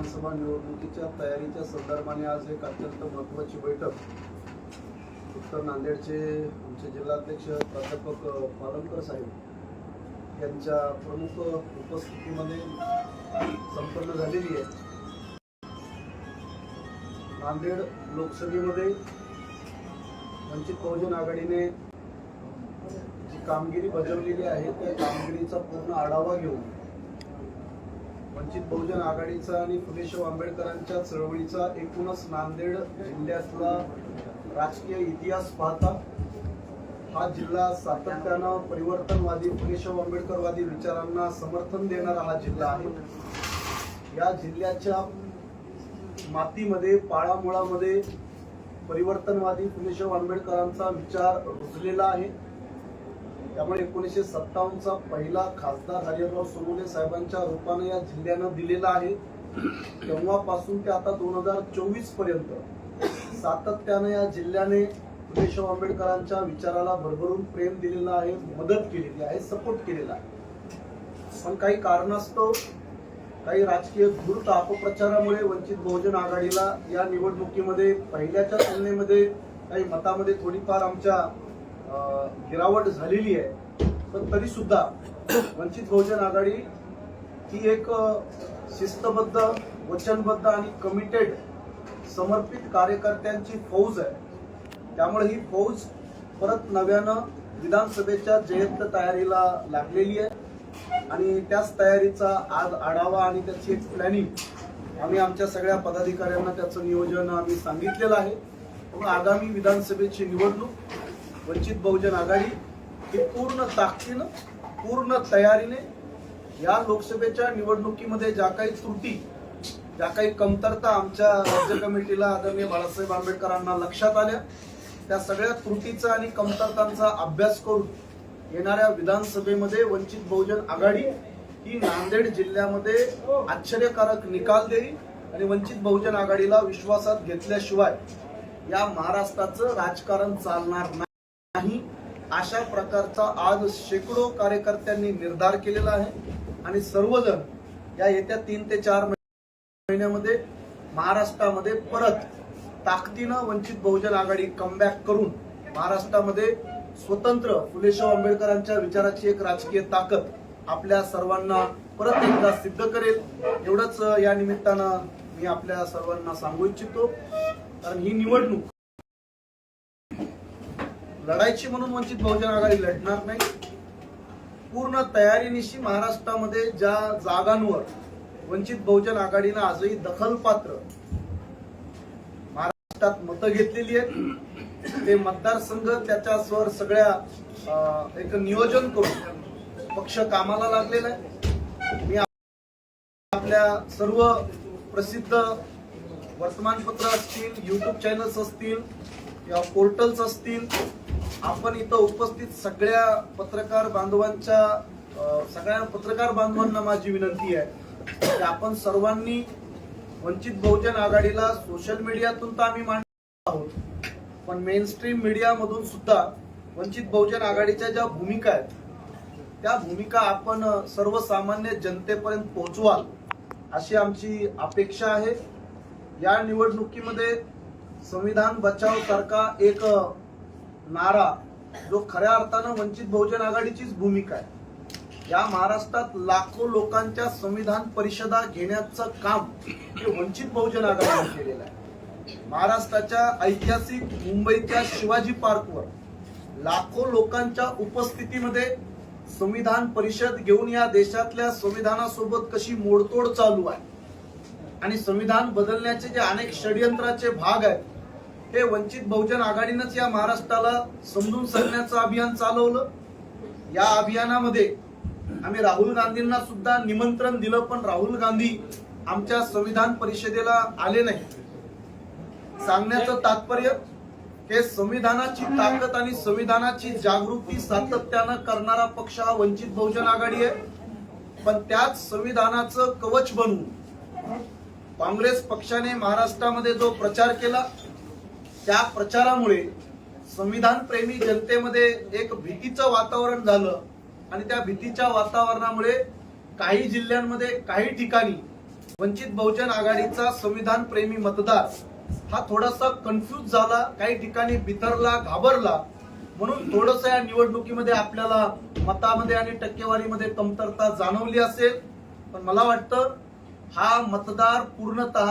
विधानसभा निवडणुकीच्या तयारीच्या संदर्भाने आज एक अत्यंत महत्त्वाची बैठक. उत्तर नांदेडचे आमचे जिल्हाध्यक्ष प्राध्यापक पालनकर साहेब यांच्या प्रमुख उपस्थितीमध्ये संपन्न झालेली आहे. नांदेड लोकसभेमध्ये वंचित बहुजन आघाडीने जी कामगिरी बजावलेली आहे त्या कामगिरीचा पूर्ण आढावा घेऊन वंचित बहुजन आघाडीचा आणि फुलेशाह आंबेडकरांच्या चळवळीचा एकूणच नांदेड जिल्ह्यातला राजकीय इतिहास पाहता हा जिल्हा सातत्यानं परिवर्तनवादी फुलेशाह आंबेडकरवादी विचारांना समर्थन देणारा हा जिल्हा आहे. या जिल्ह्याच्या मातीमध्ये पाळामुळामध्ये परिवर्तनवादी फुलेशाह आंबेडकरांचा विचार रुजलेला आहे. त्यामुळे एकोणीसशे सत्तावन्नचा पहिला खासदार हरिहरराव सोनवणे साहेबांच्या रूपाने या जिल्ह्यानं दिलेला आहे. तेव्हापासून ते आता दोन हजार चोवीसपर्यंत सातत्यानं या जिल्ह्याने फुलेशाह आंबेडकरांच्या विचाराला भरभरून प्रेम दिलेला आहे मदत केलेली आहे सपोर्ट केलेला आहे. पण काही कारणास्तव काही राजकीय धूर्त अपप्रचारामुळे वंचित बहुजन आघाडीला या निवडणुकीमध्ये पहिल्याच्या तुलनेमध्ये काही मतामध्ये थोडीफार आमच्या गिरावट झालेली आहे. पण तरी सुद्धा वंचित बहुजन आघाडी ही एक शिस्तबद्ध वचनबद्ध आणि कमिटेड समर्पित कार्यकर्त्यांची फौज आहे. त्यामुळे ही फौज परत नव्यानं विधानसभेच्या जयंत तयारीला लागलेली आहे. आणि त्याच तयारीचा आज आढावा आणि त्याची एक प्लॅनिंग आम्ही आमच्या सगळ्या पदाधिकाऱ्यांना त्याचं नियोजन आम्ही सांगितलेलं आहे. मग आगामी विधानसभेची निवडणूक वंचित बहुजन आघाडी ही पूर्ण ताकदीनं पूर्ण तयारीने या लोकसभेच्या निवडणुकीमध्ये ज्या काही त्रुटी ज्या काही कमतरता आमच्या राज्य कमिटीला आदरणीय बाळासाहेब आंबेडकरांना लक्षात आल्या त्या सगळ्या त्रुटीचा आणि कमतरतांचा अभ्यास करून येणाऱ्या विधानसभेमध्ये वंचित बहुजन आघाडी ही नांदेड जिल्ह्यामध्ये आश्चर्यकारक निकाल देईल आणि वंचित बहुजन आघाडीला विश्वासात घेतल्याशिवाय या महाराष्ट्राचं राजकारण चालणार नाही. अशा प्रकारचा आज शेकडो कार्यकर्त्यांनी निर्धार केलेला आहे. आणि सर्वजण या येत्या तीन ते चार महिन्यामध्ये महाराष्ट्रामध्ये परत ताकदीनं वंचित बहुजन आघाडी कमबॅक करून महाराष्ट्रामध्ये स्वतंत्र फुलेशाह आंबेडकरांच्या विचाराची एक राजकीय ताकद आपल्या सर्वांना परत एकदा सिद्ध करेल. एवढंच या निमित्तानं मी आपल्या सर्वांना सांगू इच्छितो. कारण ही निवडणूक लढायची म्हणून वंचित बहुजन आघाडी लढणार नाही. पूर्ण तयारीनिशी महाराष्ट्रामध्ये ज्या जागांवर वंचित बहुजन आघाडीनं आजही दखलपात्र महाराष्ट्रात मतं घेतलेली आहेत ते मतदारसंघ त्याच्यावर सगळ्या एक नियोजन करून पक्ष कामाला लागलेला आहे. मी आपल्या सर्व प्रसिद्ध वर्तमानपत्र असतील युट्यूब चॅनल्स असतील किंवा पोर्टल्स असतील आपण इथं उपस्थित सगळ्या पत्रकार बांधवांच्या सगळ्या पत्रकार बांधवांना माझी विनंती आहे. की आपण सर्वांनी वंचित बहुजन आघाडीला सोशल मीडियातून तर आम्ही मांडत आहोत. पण मेन स्ट्रीम मीडियामधून सुद्धा वंचित बहुजन आघाडीच्या ज्या भूमिका आहेत त्या भूमिका आपण सर्वसामान्य जनतेपर्यंत पोहोचवाल अशी आमची अपेक्षा आहे. या निवडणुकीमध्ये संविधान बचाव सारखा एक नारा जो खऱ्या अर्थानं वंचित बहुजन आघाडीचीच भूमिका आहे. या महाराष्ट्रात लाखो लोकांच्या संविधान परिषदा घेण्याचं काम हे वंचित बहुजन आघाडीने केलेलं आहे. महाराष्ट्राच्या ऐतिहासिक मुंबईच्या शिवाजी पार्कवर लाखो लोकांच्या उपस्थितीमध्ये संविधान परिषद घेऊन या देशातल्या संविधानासोबत कशी मोडतोड चालू आहे आणि संविधान बदलण्याचे जे अनेक षडयंत्राचे भाग आहेत हे वंचित बहुजन आघाडीनंच या महाराष्ट्राला समजून सांगण्याचं अभियान चालवलं. या अभियानामध्ये आम्ही राहुल गांधींना सुद्धा निमंत्रण दिलं पण राहुल गांधी आमच्या संविधान परिषदेला आले नाही. सांगण्याचं तात्पर्य हे संविधानाची ताकद आणि संविधानाची जागृती सातत्यानं करणारा पक्ष हा वंचित बहुजन आघाडी आहे. पण त्याच संविधानाचं कवच बनवून काँग्रेस पक्षाने महाराष्ट्रामध्ये जो प्रचार केला त्या प्रचारामुळे संविधान प्रेमी जनतेमध्ये एक भीतीचं वातावरण झालं आणि त्या भीतीच्या वातावरणामुळे काही जिल्ह्यांमध्ये काही ठिकाणी वंचित बहुजन आघाडीचा संविधान प्रेमी मतदार हा थोडासा कन्फ्यूज झाला काही ठिकाणी बिथरला घाबरला. म्हणून थोडस या निवडणुकीमध्ये आपल्याला मतामध्ये आणि टक्केवारीमध्ये कमतरता जाणवली असेल. पण मला वाटतं हा मतदार पूर्णतः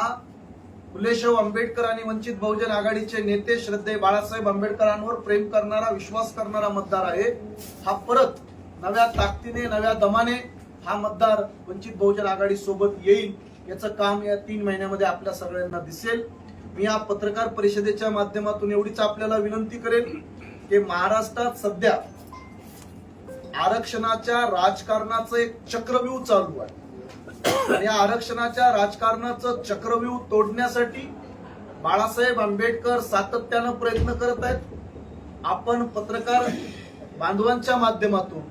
फुलेशाह आंबेडकर आणि वंचित बहुजन आघाडीचे नेते श्रद्धे बाळासाहेब आंबेडकरांवर प्रेम करणारा विश्वास करणारा मतदार आहे. हा परत नव्या ताकदीने नव्या दमाने हा मतदार वंचित बहुजन आघाडी सोबत येईल याचं काम या तीन महिन्यामध्ये आपल्या सगळ्यांना दिसेल. मी या पत्रकार परिषदेच्या माध्यमातून एवढीच आपल्याला विनंती करेन की महाराष्ट्रात सध्या आरक्षणाच्या राजकारणाचं एक चक्रव्यूह चालू आहे. आणि या आरक्षणाच्या राजकारणाचं चक्रव्यूह तोडण्यासाठी बाळासाहेब आंबेडकर सातत्यानं प्रयत्न करत आहेत. आपण पत्रकार बांधवांच्या माध्यमातून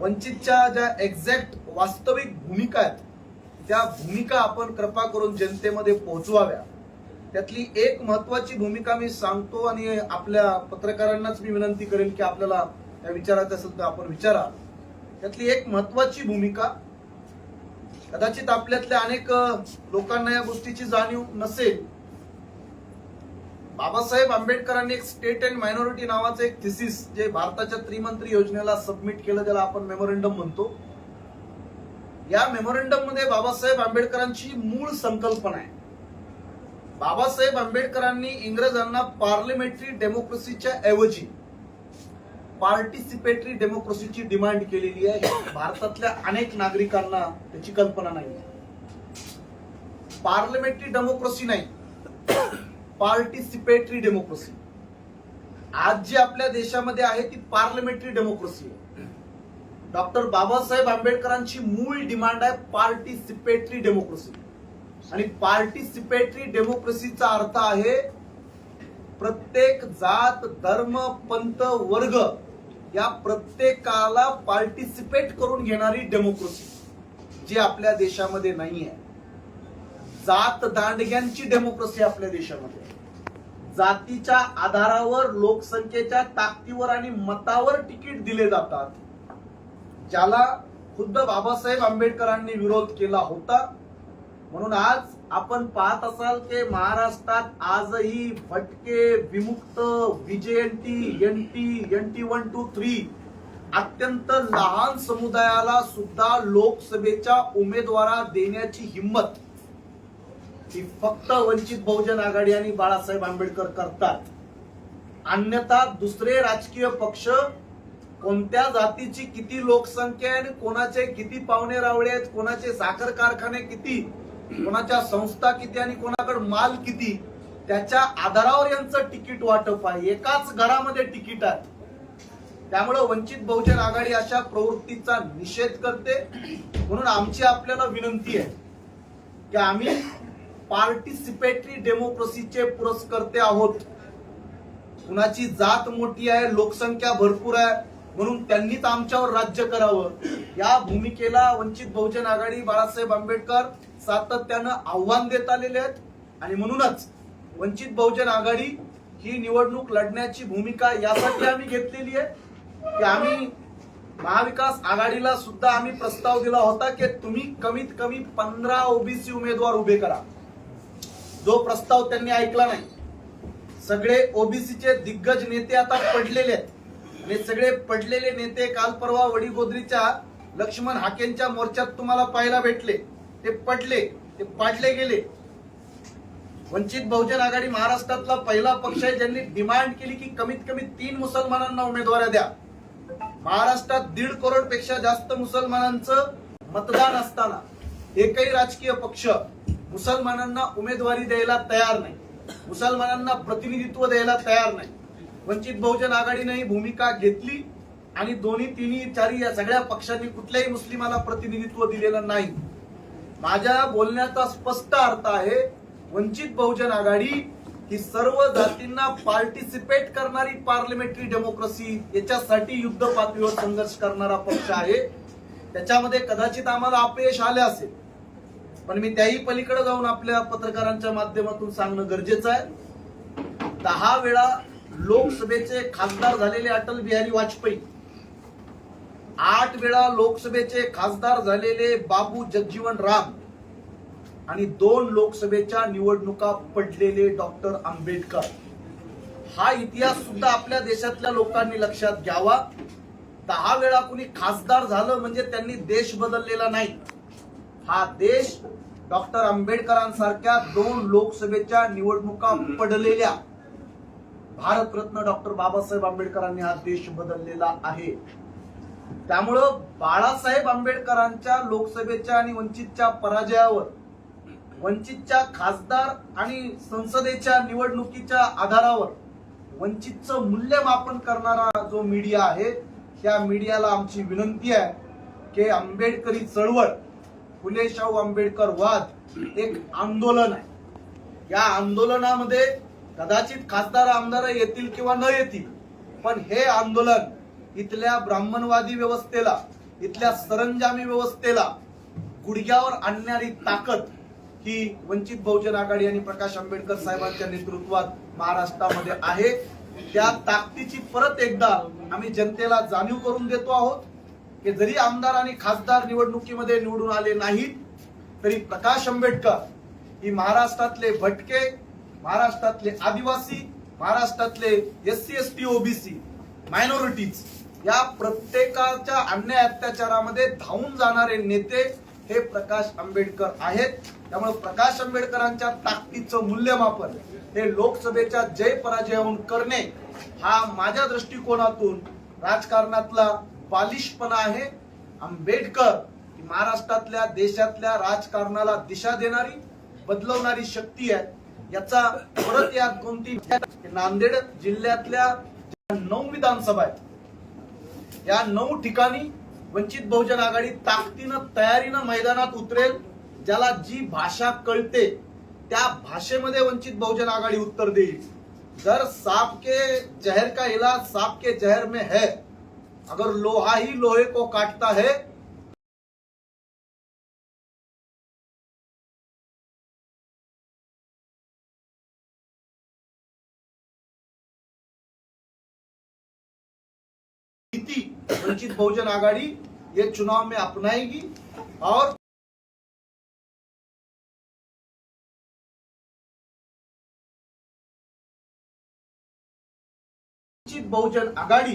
वंचितच्या ज्या एक्झॅक्ट वास्तविक भूमिका आहेत त्या भूमिका आपण कृपा करून जनतेमध्ये पोहोचवाव्या. त्यातली एक महत्वाची भूमिका मी सांगतो आणि आपल्या पत्रकारांनाच मी विनंती करेन की आपल्याला त्या विचारायचं असेल तर आपण विचारा. त्यातली एक महत्वाची भूमिका कदाचित आपल्यातल्या अनेक लोकांना या गोष्टीची जाणीव नसेल. बाबासाहेब आंबेडकरांनी एक स्टेट अँड मायनॉरिटी नावाचं एक थिसिस जे भारताच्या त्रिमंत्री योजनेला सबमिट केलं ज्याला आपण मेमोरेंडम म्हणतो या मेमोरेंडममध्ये बाबासाहेब आंबेडकरांची मूळ संकल्पना आहे. बाबासाहेब आंबेडकरांनी इंग्रजांना पार्लिमेंटरी डेमोक्रेसीच्या ऐवजी पार्टिसिपेटरी डेमोक्रेसीची डिमांड केलेली आहे. भारतातल्या अनेक नागरिकांना त्याची कल्पना नाही. पार्लमेंटरी डेमोक्रेसी नाही. पार्टिसिपेटरी डेमोक्रेसी आज जी आपल्या देशामध्ये आहे ती पार्लमेंटरी डेमोक्रेसी आहे. डॉक्टर बाबासाहेब आंबेडकरांची मूळ डिमांड आहे पार्टिसिपेटरी डेमोक्रेसी आणि पार्टिसिपेटरी डेमोक्रेसीचा अर्थ आहे प्रत्येक जात धर्म पंत वर्ग या प्रत्येकाला पार्टिसिपेट करून घेणारी डेमोक्रेसी जी आपल्या देशामध्ये नाही आहे जात दांडग्यांची डेमोक्रेसी आपल्या देशामध्ये. जातीच्या आधारावर लोकसंख्येच्या ताकदीवर आणि मतावर तिकीट दिले जातात. ज्याला खुद्द बाबासाहेब आंबेडकरांनी विरोध केला होता म्हणून आज आपण पाहत असाल की महाराष्ट्रात आजही भटके विमुक्त VJNT NT NT one two three अत्यंत लहान समुदायाला सुद्धा लोकसभेच्या उमेदवारा देण्याची हिंमत ही फक्त वंचित बहुजन आघाडी आणि बाळासाहेब आंबेडकर करतात. अन्यथा दुसरे राजकीय पक्ष कोणत्या जातीची किती लोकसंख्या आहे आणि कोणाचे किती पाहुणे रावळे आहेत कोणाचे साखर कारखाने किती कोणाच्या संस्था किती आणि कोणाकडे माल किती त्याच्या आधारावर यांचं तिकीट वाटप आहे. एकाच घरामध्ये तिकीट आहे. त्यामुळे वंचित बहुजन आघाडी अशा प्रवृत्तीचा निषेध करते. म्हणून आमची आपल्याला विनंती आहे की आम्ही पार्टिसिपेटरी डेमोक्रेसीचे पुरस्कर्ते आहोत. कुणाची जात मोठी आहे लोकसंख्या भरपूर आहे म्हणून त्यांनीच आमच्यावर राज्य करावं. या भूमिकेला वंचित बहुजन आघाडी बाळासाहेब आंबेडकर सातत्यानं आव्हान देत आलेले आहेत. आणि म्हणूनच वंचित बहुजन आघाडी ही निवडणूक लढण्याची भूमिका यासाठी आम्ही घेतलेली आहे. की आम्ही महाविकास आघाडीला सुद्धा आम्ही प्रस्ताव दिला होता की तुम्ही कमीत कमी पंधरा ओबीसी उमेदवार उभे करा. जो प्रस्ताव त्यांनी ऐकला नाही. सगळे ओबीसीचे दिग्गज नेते आता पडलेले आहेत. आणि सगळे पडलेले नेते काल परवा वडीगोद्रीच्या लक्ष्मण हाकेंच्या मोर्चात तुम्हाला पाहायला भेटले. ते पडले ते पाडले गेले. वंचित बहुजन आघाडी महाराष्ट्रातला पहिला पक्ष आहे ज्यांनी डिमांड केली की कमीत कमी तीन मुसलमानांना उमेदवाऱ्या द्या. महाराष्ट्रात दीड करोडपेक्षा जास्त मुसलमानांचं मतदान असताना एकही राजकीय पक्ष मुसलमानांना उमेदवारी द्यायला तयार नाही. मुसलमानांना प्रतिनिधित्व द्यायला तयार नाही. वंचित बहुजन आघाडीने ही भूमिका घेतली आणि दोन्ही तिन्ही चारी या सगळ्या पक्षांनी कुठल्याही मुस्लिमाला प्रतिनिधित्व दिलेलं नाही. माझ्या बोलण्याचा स्पष्ट अर्थ आहे वंचित बहुजन आघाडी ही सर्व जातींना पार्टिसिपेट करणारी पार्लिमेंटरी डेमोक्रेसी याच्यासाठी युद्ध पातळीवर संघर्ष करणारा पक्ष आहे. त्याच्यामध्ये कदाचित आम्हाला अपयश आले असेल पण मी त्याही पलीकडे जाऊन आपल्या पत्रकारांच्या माध्यमातून सांगणं गरजेचं आहे. दहा वेळा लोकसभेचे खासदार झालेले अटल बिहारी वाजपेयी आठ वेळा लोकसभेचे खासदार झालेले बाबू जगजीवन राम आणि दोन लोकसभेच्या निवडणुका पडलेले डॉक्टर आंबेडकर. हा इतिहास सुद्धा आपल्या देशातल्या लोकांनी लक्षात घ्यावा. दहा वेळा कुणी खासदार झालं म्हणजे त्यांनी देश बदललेला नाही. हा देश डॉक्टर आंबेडकरांसारख्या दोन लोकसभेच्या निवडणुका पडलेल्या भारतरत्न डॉक्टर बाबासाहेब आंबेडकरांनी हा देश बदललेला आहे. त्यामुळं बाळासाहेब आंबेडकरांच्या लोकसभेच्या आणि वंचितच्या पराजयावर वंचितच्या खासदार आणि संसदेच्या निवडणुकीच्या आधारावर वंचितचं मूल्यमापन करणारा जो मीडिया आहे त्या मीडियाला आमची विनंती आहे की आंबेडकरी चळवळ फुले शाहू आंबेडकर वाद एक आंदोलन आहे. या आंदोलनामध्ये कदाचित खासदार आमदार येतील किंवा न येतील पण हे आंदोलन इथल्या ब्राह्मणवादी व्यवस्थेला इथल्या सरंजामी व्यवस्थेला गुडघ्यावर आणणारी ताकद ही वंचित बहुजन आघाडी आणि प्रकाश आंबेडकर साहेबांच्या नेतृत्वात महाराष्ट्रामध्ये आहे. त्या ताकदीची परत एकदा आम्ही जनतेला जाणीव करून देतो आहोत की जरी आमदार आणि खासदार निवडणुकीमध्ये निवडून आले नाहीत तरी प्रकाश आंबेडकर ही महाराष्ट्रातले भटके महाराष्ट्रातले आदिवासी महाराष्ट्रातले S C S T OBC minorities या प्रत्येकाच्या अन्याय अत्याचारामध्ये धावून जाणारे नेते हे प्रकाश आंबेडकर आहेत. त्यामुळे प्रकाश आंबेडकरांच्या ताकदीचं मूल्यमापन हे लोकसभेच्या जय पराजयाहून करणे हा माझ्या दृष्टिकोनातून राजकारणातला बालिशपणा आहे. आंबेडकर महाराष्ट्रातल्या देशातल्या राजकारणाला दिशा देणारी बदलवणारी शक्ती आहे. याचा परत यात कोणती नांदेड जिल्ह्यातल्या नऊ विधानसभा आहेत. या नऊ ठिकाणी वंचित बहुजन आघाडी ताकदीनं तयारीनं मैदानात उतरेल ज्याला जी भाषा कळते त्या भाषेमध्ये वंचित बहुजन आघाडी उत्तर देईल. जर सांप के जहर का इलाज सांप के जहर में है अगर लोहा ही लोहे को काटता है वंचित बहुजन आघाड़ी ये चुनाव में अपनाएगी और वंचित बहुजन आघाड़ी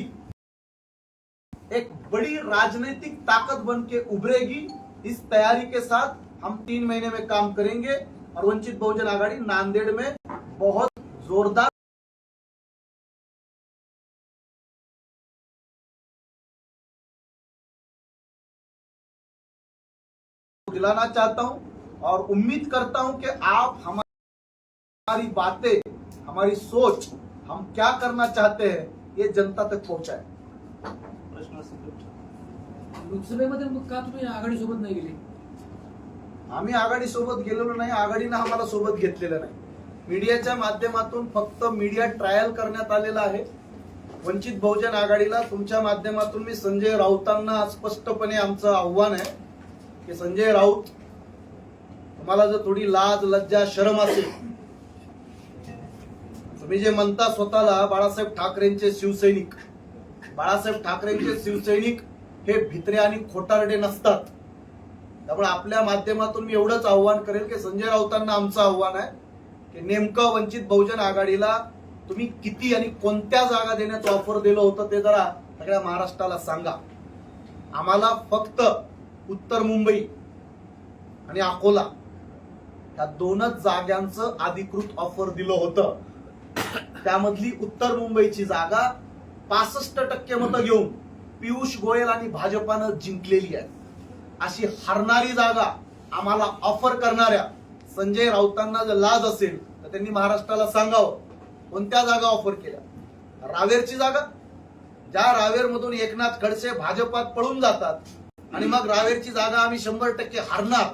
एक बड़ी राजनीतिक ताकत बन के उभरेगी। इस तैयारी के साथ हम तीन महीने में काम करेंगे और वंचित बहुजन आघाड़ी नांदेड़ में बहुत जोरदार दिलाना चाहता हूं और उम्मीद करता हूं कि आप हमारी बातें हमारी सोच हम क्या करना चाहते हैं ये जनता तक पहुंचाए। लोकसभेमध्ये मग का तुम्ही आघाडीसोबत नाही गेले? आम्ही आघाडी सोबत गेलेलो नाही आघाडीनं आम्हाला सोबत घेतलेलं नाही. मीडियाच्या माध्यमातून फक्त मीडिया ट्रायल करण्यात आलेला आहे. वंचित बहुजन आघाडीला तुमच्या माध्यमातून मी संजय राऊतांना स्पष्टपणे आमचं आव्हान आहे. की संजय राऊत तुम्हाला जर थोडी लाज लज्जा शरम असेल तुम्ही जे म्हणता स्वतःला बाळासाहेब ठाकरेंचे शिवसैनिक बाळासाहेब ठाकरेंचे शिवसैनिक हे भित्रे आणि खोटारडे नसतात. त्यामुळे आपल्या माध्यमातून मी एवढंच आव्हान करेल की संजय राऊतांना आमचं आव्हान आहे की नेमकं वंचित बहुजन आघाडीला तुम्ही किती आणि कोणत्या जागा देण्याचं ऑफर दिलं होतं ते जरा सगळ्या महाराष्ट्राला सांगा. आम्हाला फक्त उत्तर मुंबई आणि अकोला या दोनच जागांचं अधिकृत ऑफर दिलं होतं. त्यामधली उत्तर मुंबईची जागा पासष्ट टक्के मतं घेऊन पियुष गोयल आणि भाजपानं जिंकलेली आहे. अशी हरणारी जागा आम्हाला ऑफर करणाऱ्या संजय राऊतांना जर लाज असेल तर त्यांनी महाराष्ट्राला सांगावं कोणत्या जागा ऑफर केल्या? रावेरची जागा ज्या रावेरमधून एकनाथ खडसे भाजपात पळून जातात आणि मग रावेरची जागा आम्ही शंभर टक्के हरणार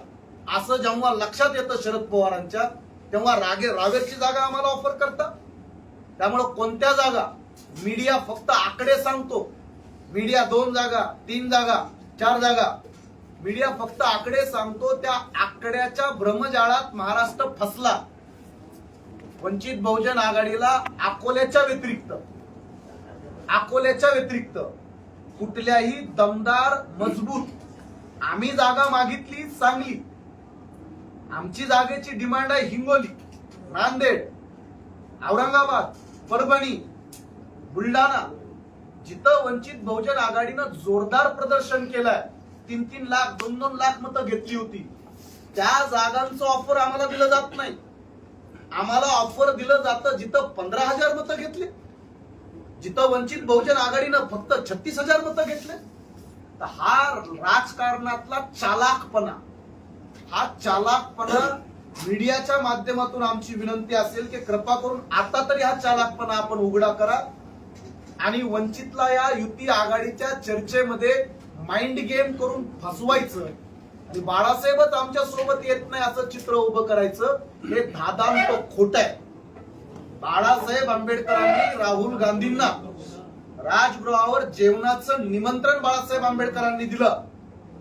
असं जेव्हा लक्षात येतं शरद पवारांच्या तेव्हा रागे रावेरची जागा आम्हाला ऑफर करतात त्यामुळे कोणत्या जागा? मीडिया फक्त आकडे सांगतो. मीडिया दोन जागा तीन जागा चार जागा. मीडिया फक्त आकडे सांगतो त्या आकड्याच्या भ्रमजाळात महाराष्ट्र फसला. वंचित बहुजन आघाडीला अकोल्याच्या व्यतिरिक्त. अकोल्याच्या व्यतिरिक्त. कुठल्याही दमदार मजबूत आम्ही जागा मागितली सांगली. आमची जागेची डिमांड आहे हिंगोली नांदेड औरंगाबाद परभणी बुलढाणा. जिथं वंचित बहुजन आघाडीनं जोरदार प्रदर्शन केलंय. तीन तीन लाख दोन दोन लाख मतं घेतली होती. त्या जागांचं ऑफर आम्हाला दिलं जात नाही. आम्हाला ऑफर दिलं जातं जिथं पंधरा हजार मतं घेतली. जिथं वंचित बहुजन आघाडीनं फक्त छत्तीस हजार मतं घेतले तर हा राजकारणातला चालाकपणा हा चालाकपणा मीडियाच्या माध्यमातून आमची विनंती असेल की कृपा करून आता तरी हा चालाकपणा आपण उघडा करा. आणि वंचितला या युती आघाडीच्या चर्चेमध्ये माइंड गेम करून फसवायचं. आणि बाळासाहेबच आमच्यासोबत येत नाही असं चित्र उभं करायचं. हे धादांत खोट आहे. बाळासाहेब आंबेडकरांनी राहुल गांधींना राजगृहावर जेवणाचं निमंत्रण बाळासाहेब आंबेडकरांनी दिलं.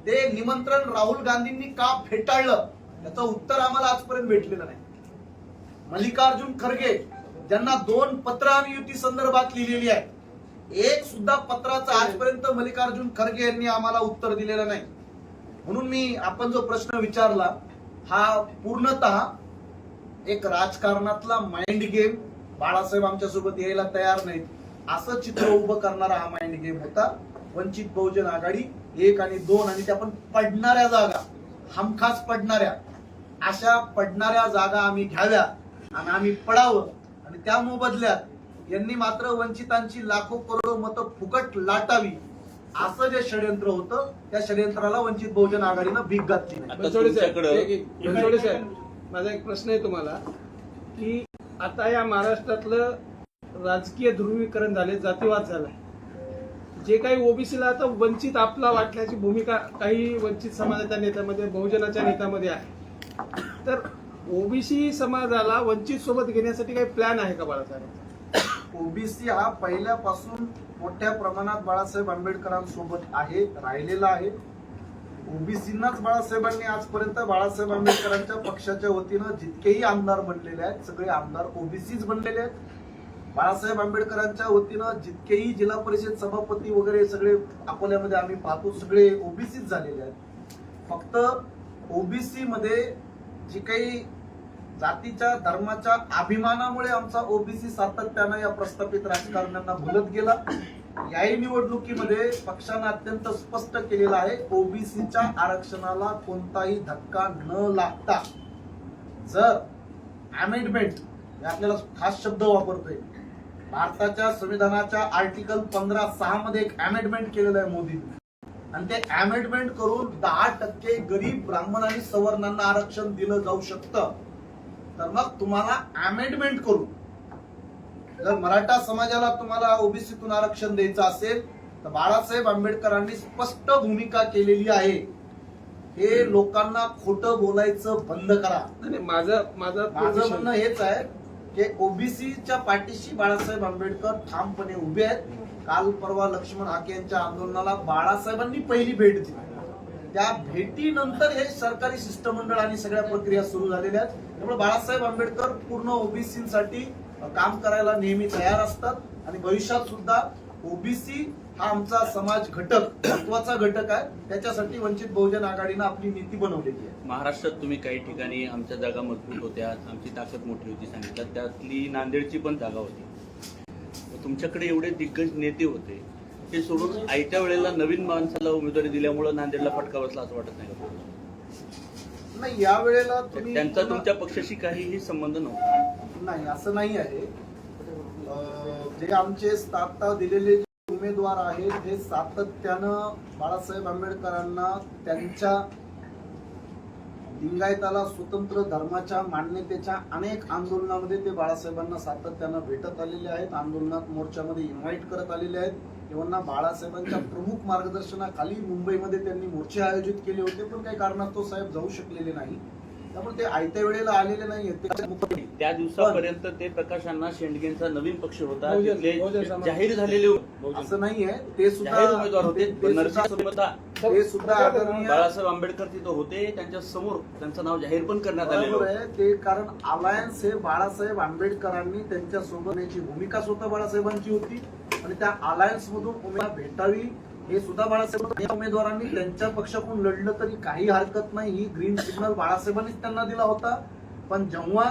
ते निमंत्रण राहुल गांधींनी का फेटाळलं? याचं उत्तर आम्हाला आजपर्यंत भेटलेलं नाही. मल्लिकार्जुन खरगे ज्यांना दोन पत्र आणि युती संदर्भात लिहिलेली आहे एक सुद्धा पत्राचं आजपर्यंत मल्लिकार्जुन खरगे यांनी आम्हाला उत्तर दिलेलं नाही. म्हणून मी आपण जो प्रश्न विचारला हा पूर्णतः एक राजकारणातला माइंड गेम बाळासाहेब आमच्यासोबत यायला तयार नाहीत असं चित्र उभं करणारा हा माइंड गेम होता वंचित बहुजन आघाडी एक आणि दोन आणि त्या पण पडणाऱ्या जागा हमखास पडणाऱ्या अशा पडणाऱ्या जागा आम्ही घ्याव्या आणि आम्ही पडावं आणि त्या मोबदल्यात यांनी मात्र वंचितांची लाखो करोडो मतं फुकट लाटावी असं जे षडयंत्र होतं त्या षडयंत्राला वंचित बहुजन आघाडीनं भीक घातली माझा एक प्रश्न आहे तुम्हाला की आता या महाराष्ट्रातलं राजकीय ध्रुवीकरण झाले जातीवाद झाला जे काही ओबीसीला आता वंचित आपला वाटल्याची भूमिका काही वंचित समाजाच्या नेत्यामध्ये बहुजनाच्या नेत्यामध्ये आहे. तर ओबीसी समाजाला वंचित सोबत घेण्यासाठी काही प्लॅन आहे का बाळासाहेब? ओबीसी हा पहिल्यापासून मोठ्या प्रमाणात बाळासाहेब आंबेडकरांसोबत आहे राहिलेला आहे. ओबीसींनाच बाळासाहेबांनी आजपर्यंत बाळासाहेब आंबेडकरांच्या पक्षाच्या वतीनं जितकेही आमदार बनलेले आहेत सगळे आमदार ओबीसीच बनलेले आहेत. बाळासाहेब आंबेडकरांच्या वतीनं जितकेही जिल्हा परिषद सभापती वगैरे सगळे अकोल्यामध्ये आम्ही पाहतो सगळे ओबीसीच झालेले आहेत. फक्त ओबीसी मध्ये जी काही जातीच्या धर्माच्या अभिमानामुळे आमचा ओबीसी सातत्यानं या प्रस्थापित राजकारण्यांना भुलत गेला. याही निवडणुकीमध्ये पक्षानं अत्यंत स्पष्ट केलेलं आहे ओबीसीच्या आरक्षणाला कोणताही धक्का न लागता जर अमेंडमेंट हे आपल्याला खास शब्द वापरतोय भारताच्या संविधानाच्या आर्टिकल पंधरा सहा मध्ये एक अमेंडमेंट केलेलं आहे मोदींनी. आणि ते अमेंडमेंट करून दहा टक्के गरीब ब्राह्मण आणि सवर्णांना आरक्षण दिलं जाऊ शकतं. तर मग तुम्हाला अमेंडमेंट करू. जर मराठा समाजाला तुम्हाला ओबीसीतून आरक्षण द्यायचं असेल तर बाळासाहेब आंबेडकरांनी स्पष्ट भूमिका केलेली आहे. हे लोकांना खोटं बोलायचं बंद करा. नाही माझं माझं माझं म्हणणं हेच आहे की ओबीसीच्या पाठीशी बाळासाहेब आंबेडकर ठामपणे उभे आहेत. काल परवा लक्ष्मण हाके यांच्या आंदोलनाला बाळासाहेबांनी पहिली भेट दिली. त्या भेटीनंतर हे सरकारी शिष्टमंडळ आणि सगळ्या प्रक्रिया सुरू झालेल्या आहेत. त्यामुळे बाळासाहेब आंबेडकर पूर्ण ओबीसीसाठी काम करायला नेहमी तयार असतात. आणि भविष्यात सुद्धा ओबीसी हा आमचा समाज घटक महत्त्वाचा घटक आहे. त्याच्यासाठी वंचित बहुजन आघाडीनं आपली नीती बनवलेली आहे. महाराष्ट्रात तुम्ही काही ठिकाणी आमच्या जागा मजबूत होत्या आमची ताकद मोठी होती सांगितलं. त्यातली नांदेडची पण जागा होती. तुमच्याकडे एवढे दिग्गज नेते होते ते सोडून आयत्या वेळेला नवीन माणसाला उमेदवारी दिल्यामुळं नांदेडला फटका बसला असं वाटत नाही का? नाही या वेळेला तुम्ही त्यांचा तुमच्या पक्षाशी काहीही संबंध नव्हता. नाही असं नाही आहे. जे आमचे आता दिलेले उमेदवार आहेत हे सातत्यानं बाळासाहेब आंबेडकरांना त्यांच्या लिंगायताला स्वतंत्र धर्माच्या मान्यतेच्या अनेक आंदोलनामध्ये ते बाळासाहेबांना सातत्यानं भेटत आलेले आहेत. आंदोलनात मोर्चामध्ये इन्व्हाइट करत आलेले आहेत. तेव्हा बाळासाहेबांच्या प्रमुख मार्गदर्शनाखाली मुंबईमध्ये त्यांनी मोर्चे आयोजित केले होते पण काही कारणास्तव साहेब जाऊ शकलेले नाही. त्यामुळे ते आयत्या वेळेला आलेले नाही ते त्या दिवसापर्यंत ते प्रकाश अण्णा शेंडगेंचा नवीन पक्ष होता. जाहीर झालेले असं नाहीये. ते सुद्धा जाहीर उमेदवार होते. ते- सुद्धा- होता ते सुद्धा आदरणीय बाळासाहेब आंबेडकर तिथं होते. त्यांच्यासमोर त्यांचं नाव जाहीर पण करण्यात आलेलं. आहे. ते कारण अलायन्स हे बाळासाहेब आंबेडकरांनी त्यांच्यासोबत याची भूमिका स्वतः बाळासाहेबांची होती. आणि त्या अलायन्स मधून उमेदवार भेटावी हे सुद्धा बाळासाहेब या उमेदवारांनी त्यांच्या पक्षाकडून लढलं तरी काही हरकत नाही. ही ग्रीन सिग्नल बाळासाहेबांनीच त्यांना दिला होता. पण जेव्हा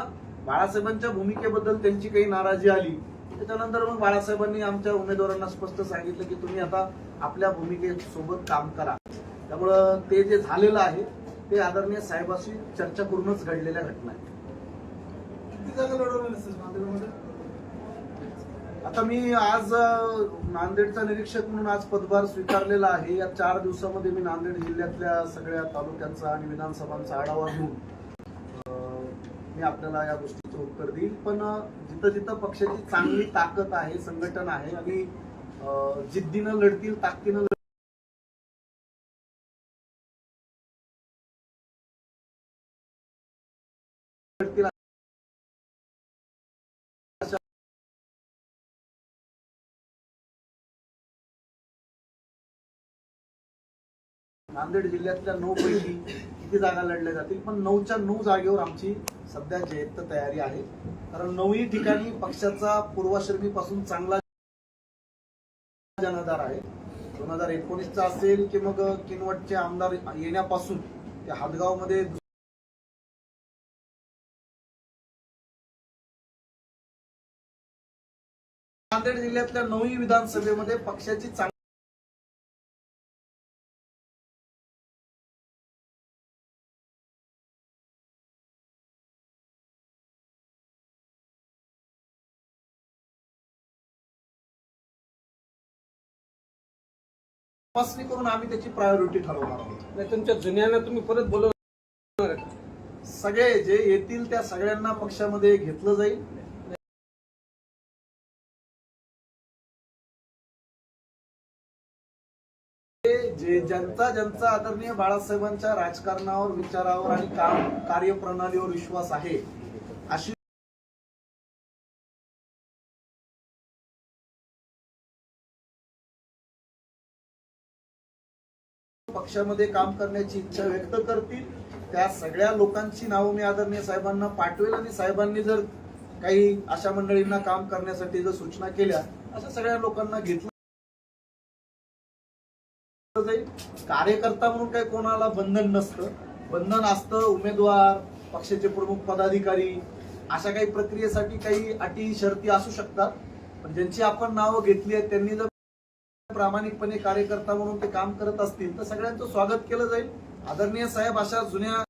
बाळासाहेबांच्या भूमिकेबद्दल त्यांची काही नाराजी आली त्याच्यानंतर मग बाळासाहेबांनी आमच्या उमेदवारांना स्पष्ट सांगितलं की तुम्ही आता आपल्या भूमिकेसोबत काम करा. त्यामुळं ते जे झालेलं आहे ते आदरणीय साहेबाशी चर्चा करूनच घडलेल्या घटना आहेत किती जागा लढवल्या नसतील नांदेडमध्ये आता मी आज नांदेडचा निरीक्षक म्हणून आज पदभार स्वीकारलेला आहे. या चार दिवसामध्ये मी नांदेड जिल्ह्यातल्या सगळ्या तालुक्यांचा आणि विधानसभांचा आढावा घेऊन मी आपल्याला या गोष्टीचं उत्तर देईल. पण जिथं जिथं पक्षाची चांगली ताकद आहे संघटन आहे आणि जिद्दीनं लढतील ताकदीनं लढतील. नांदेड जिल्ह्यातल्या नऊ पैकी किती जागा लढल्या जातील? पण नऊच्या नऊ जागेवर आमची सध्या जयंत तयारी आहे. कारण नऊही ठिकाणी पक्षाचा पूर्वाश्रमीपासून चांगला जनाधार आहे. दोन हजार एकोणीसचा असेल की मग किनवटचे आमदार येण्यापासून ते हादगावमध्ये नांदेड जिल्ह्यातल्या नऊही विधानसभेमध्ये पक्षाची चांगली तपासणी करून आम्ही त्याची प्रायोरिटी ठरवणार आहोत नाही तुमच्या जुन्यांना तुम्ही परत बोलवणार आहे का? सगळे जे येतील त्या सगळ्यांना पक्षामध्ये घेतलं जाईल ते जे ज्यांचा ज्यांचा आदरणीय बाळासाहेबांच्या राजकारणावर विचारावर आणि काम कार्यप्रणालीवर विश्वास आहे अशी पक्षामध्ये काम करण्याची इच्छा व्यक्त करतील. त्या सगळ्या लोकांची नावं मी आदरणीय साहेबांना पाठवेल आणि साहेबांनी जर काही अशा मंडळींना काम करण्यासाठी जर सूचना केल्या अशा सगळ्या लोकांना घेतलं जाईल. कार्यकर्ता म्हणून काही कोणाला बंधन नसतं. बंधन असतं उमेदवार पक्षाचे प्रमुख पदाधिकारी अशा काही प्रक्रियेसाठी काही अटी शर्ती असू शकतात. पण ज्यांची आपण नावं घेतली आहेत त्यांनी जर प्रामाणिकपणे कार्यकर्ता म्हणून ते काम करत असतील तर सगळ्यांचं स्वागत केलं जाईल. आदरणीय साहेब अशा जुन्या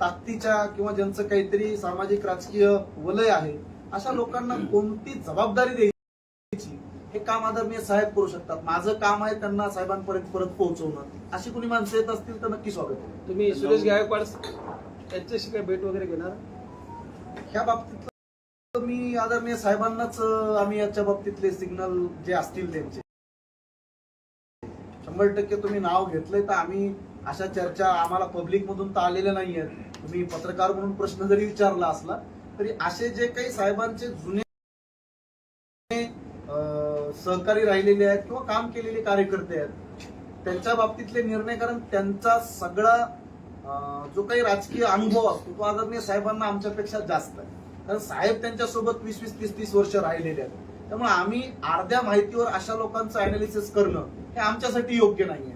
ताकदीच्या किंवा ज्यांचं काहीतरी सामाजिक राजकीय वलय आहे अशा लोकांना कोणती जबाबदारी द्यायची हे काम आदरणीय साहेब करू शकतात. माझं काम आहे त्यांना साहेबांपर्यंत परत पोहोचवणं. अशी कुणी माणसं येत असतील तर नक्की स्वागत तुम्ही सुरेश गायकवाड यांच्याशी काही भेट वगैरे घेणार? ह्या बाबतीत मी आदरणीय साहेबांनाच आम्ही याच्या बाबतीतले सिग्नल जे असतील त्यांचे. शंभर टक्के तुम्ही नाव घेतलंय तर आम्ही अशा चर्चा आम्हाला पब्लिक मधून तर आलेल्या नाहीयेत. तुम्ही पत्रकार म्हणून प्रश्न जरी विचारला असला तरी असे जे काही साहेबांचे जुने सहकारी राहिलेले आहेत किंवा काम केलेले कार्यकर्ते आहेत त्यांच्या बाबतीतले निर्णय कारण त्यांचा सगळा जो काही राजकीय अनुभव असतो तो आदरणीय साहेबांना आमच्यापेक्षा जास्त आहे. कारण साहेब त्यांच्यासोबत वीस वीस तीस तीस वर्ष राहिलेले आहेत. त्यामुळे आम्ही अर्ध्या माहितीवर अशा लोकांचं अनालिसिस करणं हे आमच्यासाठी योग्य नाहीये.